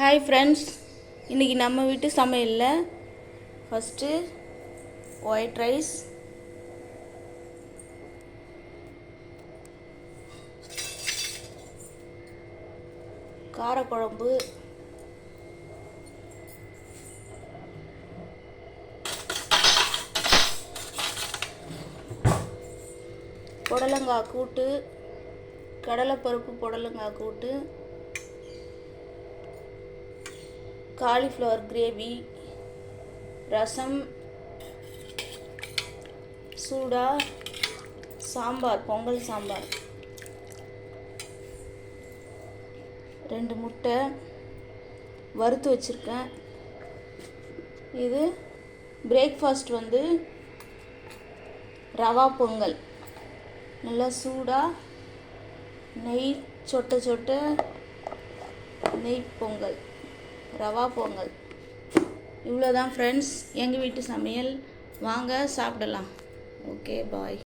Hi friends இன்றைக்கி நம்ம வீட்டு சமையலில் ஃபஸ்ட்டு ஒயிட் ரைஸ் காரக்குழம்பு. புடலங்காய் கூட்டு கடலைப்பருப்பு புடலங்காய் கூட்டு. காலிஃப்ளவர் கிரேவி ரசம் சூடா சாம்பார் பொங்கல் சாம்பார். ரெண்டு முட்டை வறுத்து வச்சுருக்கேன். இது பிரேக்ஃபாஸ்ட் வந்து ரவா பொங்கல். நல்லா சூடாக நெய் சொட்ட சொட்ட நெய் பொங்கல். ரவா பொங்கல். இவ்வளோதான் ஃப்ரெண்ட்ஸ் எங்கள் வீட்டு சமையல். வாங்க சாப்பிடலாம். Okay bye